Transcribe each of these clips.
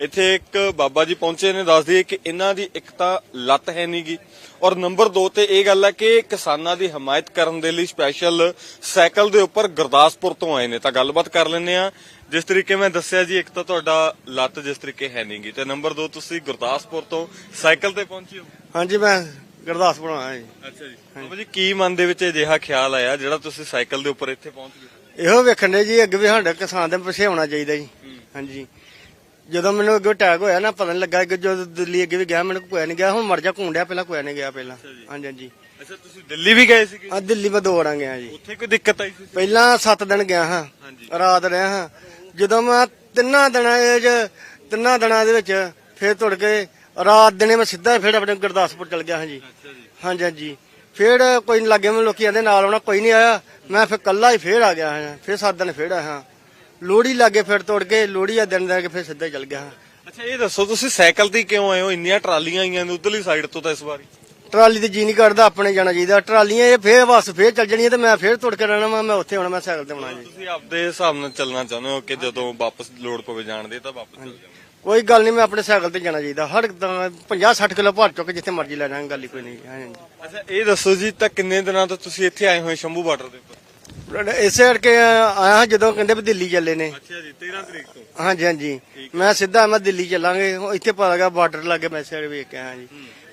ਇੱਥੇ ਇੱਕ ਬਾਬਾ ਜੀ ਪਹੁੰਚੇ ਨੇ ਦੱਸ ਦਈਏ ਕਿ ਇਹਨਾਂ ਦੀ ਇੱਕ ਤਾਂ ਲੱਤ ਹੈ ਨਹੀਂਗੀ ਔਰ ਨੰਬਰ 2 ਤੇ ਇਹ ਗੱਲ ਹੈ ਕਿ ਕਿਸਾਨਾਂ ਦੀ ਹਮਾਇਤ ਕਰਨ ਦੇ ਲਈ ਸਪੈਸ਼ਲ ਸਾਈਕਲ ਦੇ ਉੱਪਰ ਗੁਰਦਾਸਪੁਰ ਤੋਂ ਆਏ ਨੇ। ਤਾਂ ਗੱਲਬਾਤ ਕਰ ਲੈਂਦੇ ਆ ਜਿਸ ਤਰੀਕੇ ਮੈਂ ਦੱਸਿਆ ਜੀ ਇੱਕ ਤਾਂ ਤੁਹਾਡਾ ਲੱਤ ਜਿਸ ਤਰੀਕੇ ਹੈ ਨਹੀਂਗੀ ਤੇ ਨੰਬਰ 2 ਤੁਸੀਂ ਗੁਰਦਾਸਪੁਰ ਤੋਂ ਸਾਈਕਲ ਤੇ ਪਹੁੰਚੇ ਹੋ? ਹਾਂਜੀ ਮੈਂ ਗੁਰਦਾਸਪੁਰ ਆਇਆ ਜੀ। ਅੱਛਾ ਜੀ। ਬਾਬਾ ਜੀ ਕੀ ਮਨ ਦੇ ਵਿੱਚ ਅਜਿਹਾ ਖਿਆਲ ਆਇਆ ਜਿਹੜਾ ਤੁਸੀਂ ਸਾਈਕਲ ਦੇ ਉੱਪਰ ਇੱਥੇ ਪਹੁੰਚ ਗਏ? ਇਹੋ ਵੇਖਣ ਦੇ ਜੀ ਅੱਗੇ ਵੀ ਸਾਡੇ ਕਿਸਾਨ ਦੇ ਪਿੱਛੇ ਹੋਣਾ ਚਾਹੀਦਾ ਜੀ। ਹਾਂਜੀ। ਜਦੋਂ ਮੈਨੂੰ ਅੱਗੇ ਅਟੈਕ ਹੋਇਆ ਨਾ ਪਤਾ ਨਹੀਂ ਲੱਗਾ ਕਿ ਜਦੋਂ ਦਿੱਲੀ ਅੱਗੇ ਵੀ ਗਿਆ ਮੈਨੂੰ ਕੋਈ ਨਹੀਂ ਗਿਆ। ਹੁਣ ਮਰ ਜਾ ਘੁੰਡਿਆ ਪਹਿਲਾਂ ਕੋਈ ਨਹੀਂ ਗਿਆ ਪਹਿਲਾਂ। ਹਾਂਜੀ ਹਾਂਜੀ। ਅੱਛਾ ਤੁਸੀਂ ਦਿੱਲੀ ਵੀ ਗਏ ਸੀਗੇ? ਆ ਦਿੱਲੀ ਮੈਂ ਦੋ ਵਾਰਾਂ ਗਿਆ ਜੀ। ਉੱਥੇ ਕੋਈ ਦਿੱਕਤ ਆਈ ਸੀ? ਪਹਿਲਾਂ 7 ਦਿਨ ਗਿਆ ਹਾਂ। ਰਾਤ ਰਿਹਾ ਹਾਂ। ਜਦੋਂ ਮੈਂ ਤਿੰਨਾਂ ਦਿਨਾਂ ਦੇ ਵਿੱਚ ਤਿੰਨਾਂ ਦਿਨਾਂ ਦੇ ਵਿੱਚ ਫੇਰ ਤੁਰ ਕੇ ਰਾਤ ਦਿਨੇ ਮੈਂ ਸਿੱਧਾ ਫੇਰ ਆਪਣੇ ਗੁਰਦਾਸਪੁਰ ਚਲ ਗਿਆ ਹਾਂ ਜੀ। ਹਾਂਜੀ ਹਾਂਜੀ। ਫੇਰ ਕੋਈ ਨੀ ਲੱਗੇ ਮੈਨੂੰ ਲੋਕੀ ਆਂਦੇ ਨਾਲ ਆਉਣਾ ਕੋਈ ਨਹੀਂ ਆਇਆ। ਮੈਂ ਫਿਰ ਕੱਲਾ ਹੀ ਫੇਰ ਆ ਗਿਆ ਹਾਂ। ਫੇਰ ਸੱਤ ਦਿਨ ਫੇਰ ਆਇਆ ਹਾਂ। ਲੋੜੀ ਲੱਗੇ ਫਿਰ ਤੋੜ ਕੇ ਲੋੜੀ ਆ ਦਿਨ ਦਾ ਕੇ ਫੇਰ ਸਿੱਧਾ ਚਲ ਗਿਆ। ਅੱਛਾ ਇਹ ਦੱਸੋ ਤੁਸੀਂ ਸਾਈਕਲ ਤੇ ਹੀ ਕਿਉਂ ਆਏ ਹੋ? ਇੰਨੀਆਂ ਟਰਾਲੀਆਂ ਆਈਆਂ ਨੇ ਉਧਰਲੀ ਸਾਈਡ ਤੋਂ ਤਾਂ ਇਸ ਵਾਰੀ। ਟਰਾਲੀ ਤੇ ਜੀ ਨਹੀਂ ਕਰਦਾ ਆਪਣੇ ਜਾਣਾ ਚਾਹੀਦਾ। ਟਰਾਲੀਆਂ ਇਹ ਫੇਰ ਬਸ ਫੇਰ ਚੱਲ ਜਣੀਆਂ ਤੇ ਮੈਂ ਫੇਰ ਤੁਰ ਕੇ ਰਹਿਣਾ ਵਾ ਮੈਂ ਉੱਥੇ ਹੋਣਾ ਮੈਂ ਸਾਈਕਲ ਤੇ ਹੋਣਾ ਜੀ। ਤੁਸੀਂ ਆਪਦੇ ਹਿਸਾਬ ਨਾਲ ਚੱਲਣਾ ਚਾਹੁੰਦੇ ਹੋ ਕਿ ਜਦੋਂ ਵਾਪਸ ਲੋੜ ਪਵੇ ਜਾਣ ਦੇ ਤਾਂ ਵਾਪਸ ਚੱਲ ਜਾਓ। ਕੋਈ ਗੱਲ ਨਹੀਂ ਮੈਂ ਆਪਣੇ ਸਾਈਕਲ ਤੇ ਜਾਣਾ ਚਾਹੀਦਾ। ਹਰ 50 60 ਕਿਲੋ ਭਰ ਚੁੱਕ ਜਿੱਥੇ ਮਰਜ਼ੀ ਲੈ ਜਾਵਾਂਗੇ ਗੱਲ ਹੀ ਕੋਈ ਨਹੀਂ ਹਾਂਜੀ। ਅੱਛਾ ਇਹ ਦੱਸੋ ਜੀ ਤਾਂ ਕਿੰਨੇ ਦਿਨਾਂ ਤੋਂ ਤੁਸੀਂ ਇੱਥੇ ਆਏ ਹੋਏ ਸ਼ੰਭੂ ਬਾਰਡਰ ਦੇ ਉੱਪਰ? ਇਸੇ ਕਰਕੇ ਆਇਆ ਹਾਂ ਜਦੋਂ ਕਹਿੰਦੇ ਵੀ ਦਿੱਲੀ ਚੱਲੇ ਨੇ। ਅੱਛਾ ਜੀ 13 ਤਰੀਕ ਤੋਂ। ਹਾਂਜੀ ਹਾਂਜੀ। ਮੈਂ ਸਿੱਧਾ ਮੈਂ ਦਿੱਲੀ ਚੱਲਾਂਗੇ ਉਹ ਇੱਥੇ ਪਤਾ ਲੱਗਾ ਬਾਰਡਰ ਲੱਗੇ ਮੈਸੇਜ ਵੇਖ ਕੇ ਆਇਆ ਜੀ।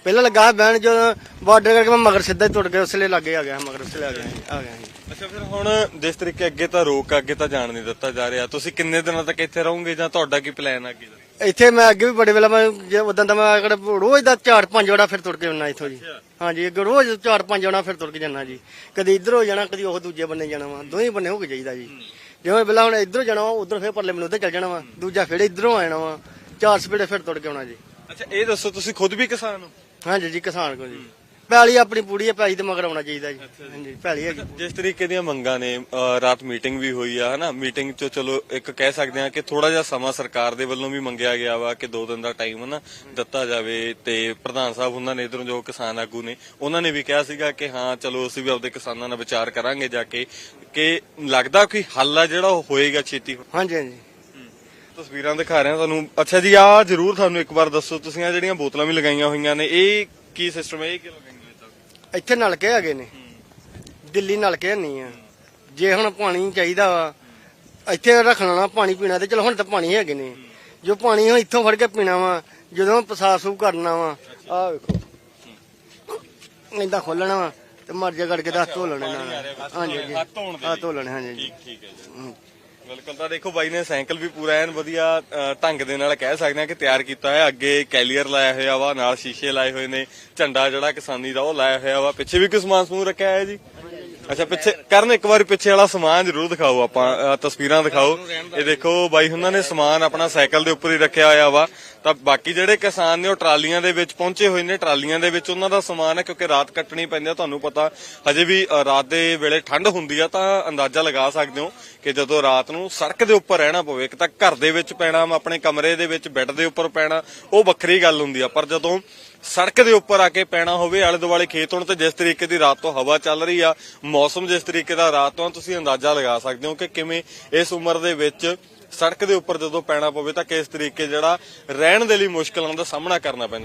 ਪਹਿਲਾਂ ਲੱਗਾ ਬਹਿਣ ਜਦੋਂ ਬਾਰਡਰ ਕਰਕੇ ਮੈਂ ਮਗਰ ਸਿੱਧਾ ਹੀ ਤੁਰ ਗਿਆ ਉਸਲੇ ਲੱਗੇ ਆ ਗਿਆ ਮਗਰ ਉਸਲੇ ਆ ਗਿਆ ਆ ਗਿਆ ਜੀ ਅੱਛਾ ਫਿਰ ਹੁਣ ਜਿਸ ਤਰੀਕੇ ਅੱਗੇ ਤਾਂ ਰੋਕ ਅੱਗੇ ਤਾਂ ਜਾਣ ਨਹੀਂ ਦਿੱਤਾ ਜਾ ਰਿਹਾ। ਤੁਸੀਂ ਕਿੰਨੇ ਦਿਨਾਂ ਤੱਕ ਇੱਥੇ ਰਹੋਗੇ ਜਾਂ ਤੁਹਾਡਾ ਕੀ ਪਲਾਨ ਅੱਗੇ ਦਾ? ਇੱਥੇ ਮੈਂ ਅੱਗੇ ਵੀ ਬੜੇ ਵੇਲਾ ਮੈਂ ਜੇ ਉਦੋਂ ਤਾਂ ਮੈਂ ਅਗਰ ਰੋਜ਼ ਦਾ 4-5 ਵੜਾ ਫਿਰ ਤੁਰ ਕੇ ਆਉਣਾ ਇੱਥੋਂ ਜੀ। ਹਾਂਜੀ ਅੱਗੇ ਰੋਜ਼ 4-5 ਵੜਾ ਫਿਰ ਤੁਰ ਕੇ ਜਾਣਾ ਜੀ। ਕਦੀ ਇੱਧਰ ਹੋ ਜਾਣਾ ਕਦੀ ਉਹ ਦੂਜੇ ਬੰਨੇ ਜਾਣਾ ਵਾ। ਦੋਵੇਂ ਬੰਨੇ ਹੋ ਕੇ ਜਾਈਦਾ ਜੀ। ਜਿਵੇਂ ਪਹਿਲਾਂ ਹੁਣ ਇੱਧਰੋਂ ਜਾਣਾ ਵਾ ਉਧਰ ਫਿਰ ਪਰਲੇ ਮੈਨੂੰ ਉੱਧਰ ਚੱਲ ਜਾਣਾ ਵਾ। ਦੂਜਾ ਫਿਰ ਇੱਧਰੋਂ ਆ ਜਾਣਾ ਵਾ। ਚਾਰ ਸਪੀਡੇ ਫਿਰ ਤੁਰ ਕੇ ਆਉਣਾ ਜੀ। ਅੱਛਾ ਇਹ ਦੱਸੋ ਤੁਸੀਂ ਖੁਦ ਵੀ ਕਿਸਾਨ ਹੋ? ਹਾਂਜੀ ਜੀ ਕਿਸਾਨ ਕੋ ਜੀ। ਪੈਲੀ ਆਪਣੀ ਪੂਰੀ ਹੈ ਪੈਲੀ ਤੇ ਮਗਰ ਆਉਣਾ ਚਾਹੀਦਾ ਜੀ। ਹਾਂਜੀ ਪੈਲੀ ਹੈਗੀ ਜਿਸ ਤਰੀਕੇ ਦੀਆਂ ਮੰਗਾਂ ਨੇ ਰਾਤ ਮੀਟਿੰਗ ਵੀ ਹੋਈ ਆ ਹਨਾ? ਮੀਟਿੰਗ 'ਚ ਚਲੋ ਇੱਕ ਕਹਿ ਸਕਦੇ ਆ ਕਿ ਥੋੜਾ ਜਿਹਾ ਸਮਾਂ ਸਰਕਾਰ ਦੇ ਵੱਲੋਂ ਵੀ ਮੰਗਿਆ ਗਿਆ ਵਾ ਕਿ ਦੋ ਦਿਨ ਦਾ ਟਾਈਮ ਹਨਾ ਦਿੱਤਾ ਜਾਵੇ ਤੇ ਪ੍ਰਧਾਨ ਸਾਹਿਬ ਉਹਨਾਂ ਨੇ ਇਧਰੋਂ ਜੋ ਕਿਸਾਨ ਆਗੂ ਨੇ ਉਹਨਾਂ ਨੇ ਵੀ ਕਿਹਾ ਸੀਗਾ ਕਿ ਹਾਂ ਚਲੋ ਅਸੀਂ ਵੀ ਆਪਦੇ ਕਿਸਾਨਾਂ ਨਾਲ ਵਿਚਾਰ ਕਰਾਂਗੇ ਜਾ ਕੇ ਕਿ ਲੱਗਦਾ ਕੋਈ ਹੱਲ ਆ ਜਿਹੜਾ ਉਹ ਹੋਏਗਾ ਛੇਤੀ? ਹਾਂਜੀ ਹਾਂਜੀ। ਤਸਵੀਰਾਂ ਦਿਖਾ ਰਹੇ ਹਾਂ ਤੁਹਾਨੂੰ। ਅੱਛਾ ਜੀ ਆ ਜਰੂਰ ਤੁਹਾਨੂੰ ਇੱਕ ਵਾਰ ਦੱਸੋ ਤੁਸੀਂ ਆ ਜਿਹੜੀਆਂ ਬੋਤਲਾਂ ਵੀ ਲਗਾਈਆਂ ਹੋਈਆਂ ਨੇ ਇਹ ਕੀ ਸਿਸਟਮ ਹੈ ਇਹ ਕਿ ਲਗਾਈਆਂ? ਇੱਥੇ ਨਲਕੇ ਹੈਗੇ ਨੇ। ਦਿੱਲੀ ਨਲਕੇ ਨਹੀਂ ਆ। ਜੇ ਹੁਣ ਪਾਣੀ ਚਾਹੀਦਾ ਵਾ ਇੱਥੇ ਰੱਖਣਾ ਨਾ ਪਾਣੀ ਪੀਣਾ ਤੇ ਚਲੋ ਹੁਣ ਤਾਂ ਪਾਣੀ ਹੈਗੇ ਨੇ। ਜੋ ਪਾਣੀ ਹੁਣ ਇੱਥੋਂ ਫੜ ਕੇ ਪੀਣਾ ਵਾ ਜਦੋਂ ਪਸਾਬ ਸੂਬ ਕਰਨਾ ਵਾ ਆਹ ਵੇਖੋ। ਏਦਾਂ ਖੋਲਣਾ ਵਾ ਤੇ ਮਰਜਾ ਕਰਕੇ ਦੱਸ ਧੋ ਲੈਣੇ ਨਾਲ। ਹਾਂਜੀ ਹਾਂਜੀ। ਆ। ਧੋ ਲੈਣੇ ਹਾਂਜੀ ਹਾਂਜੀ। ਠੀਕ ਠੀਕ ਹੈ ਜੀ। ਬਿਲਕੁਲ ਤਾਂ ਦੇਖੋ ਬਾਈ ਨੇ ਸਾਈਕਲ ਵੀ ਪੂਰਾ ਐਨ ਵਧੀਆ ਢੰਗ ਦੇ ਨਾਲ ਕਹਿ ਸਕਦੇ ਆ ਕਿ ਤਿਆਰ ਕੀਤਾ ਹੈ। ਅੱਗੇ ਕੈਲੀਅਰ ਲਾਇਆ ਹੋਇਆ ਵਾ, ਨਾਲ ਸ਼ੀਸ਼ੇ ਲਾਏ ਹੋਏ ਨੇ, ਝੰਡਾ ਜਿਹੜਾ ਕਿਸਾਨੀ ਦਾ ਉਹ ਲਾਇਆ ਹੋਇਆ ਵਾ। ਪਿੱਛੇ ਵੀ ਕੋਈ ਸਮਾਨ ਸਮੂਹ ਰੱਖਿਆ ਹੋਇਆ ਜੀ? ਅੱਛਾ ਪਿੱਛੇ ਕਰਨ ਇੱਕ ਵਾਰੀ ਪਿੱਛੇ ਵਾਲਾ ਸਮਾਨ ਜ਼ਰੂਰ ਦਿਖਾਓ ਆਪਾਂ ਅ, ਤਸਵੀਰਾਂ ਦਿਖਾਓ। ਇਹ ਦੇਖੋ ਬਾਈ ਉਹਨਾਂ ਨੇ ਸਮਾਨ ਆਪਣਾ ਸਾਈਕਲ ਦੇ ਉੱਪਰ ਹੀ ਰੱਖਿਆ ਹੋਇਆ ਵਾ। ਤਾਂ ਬਾਕੀ ਜਿਹੜੇ ਕਿਸਾਨ ਨੇ ਉਹ ਟਰਾਲੀਆਂ ਦੇ ਵਿੱਚ ਪਹੁੰਚੇ ਹੋਏ ਨੇ ਟਰਾਲੀਆਂ ਦੇ ਵਿੱਚ ਉਹਨਾਂ ਦਾ ਸਮਾਨ ਹੈ ਕਿਉਂਕਿ ਰਾਤ ਕੱਟਣੀ ਪੈਂਦੀ ਆ ਤੁਹਾਨੂੰ ਪਤਾ ਹਜੇ ਵੀ ਅ, ਰਾਤ ਦੇ ਵੇਲੇ ਠੰਡ ਹੁੰਦੀ ਆ ਤਾਂ ਅੰਦਾਜ਼ਾ ਲਗਾ ਸਕਦੇ ਹੋ ਕਿ ਜਦੋਂ ਰਾਤ ਨੂੰ ਸੜਕ ਦੇ ਉੱਪਰ ਰਹਿਣਾ ਪਵੇ ਇੱਕ ਤਾਂ ਘਰ ਦੇ ਵਿੱਚ ਪੈਣਾ ਆਪਣੇ ਕਮਰੇ ਦੇ ਵਿੱਚ ਬੈੱਡ ਦੇ ਉੱਪਰ ਪੈਣਾ ਉਹ ਵੱਖਰੀ ਗੱਲ ਹੁੰਦੀ ਆ। ਪਰ ਜਦੋਂ ਸੜਕ ਦੇ ਉੱਪਰ ਆ ਕੇ ਪੈਣਾ ਹੋਵੇ, ਆਲੇ ਦੁਆਲੇ ਖੇਤ ਹੋਣ ਤੇ ਜਿਸ ਤਰੀਕੇ ਦੀ ਰਾਤ ਤੋਂ ਹਵਾ ਚੱਲ ਰਹੀ ਆ, ਮੌਸਮ ਜਿਸ ਤਰੀਕੇ ਦਾ ਰਾਤ ਤੋਂ ਤੁਸੀਂ ਅੰਦਾਜ਼ਾ ਲਗਾ ਸਕਦੇ ਹੋ ਕਿ ਕਿਵੇਂ ਇਸ ਉਮਰ ਦੇ ਵਿੱਚ ਸੜਕ ਦੇ ਉੱਪਰ ਜਦੋਂ ਪੈਣਾ ਪਵੇ ਤਾਂ ਕਿਸ ਤਰੀਕੇ ਜਿਹੜਾ ਰਹਿਣ ਦੇ ਲਈ ਮੁਸ਼ਕਲਾਂ ਦਾ ਸਾਹਮਣਾ ਕਰਨਾ ਪੈਂਦਾ।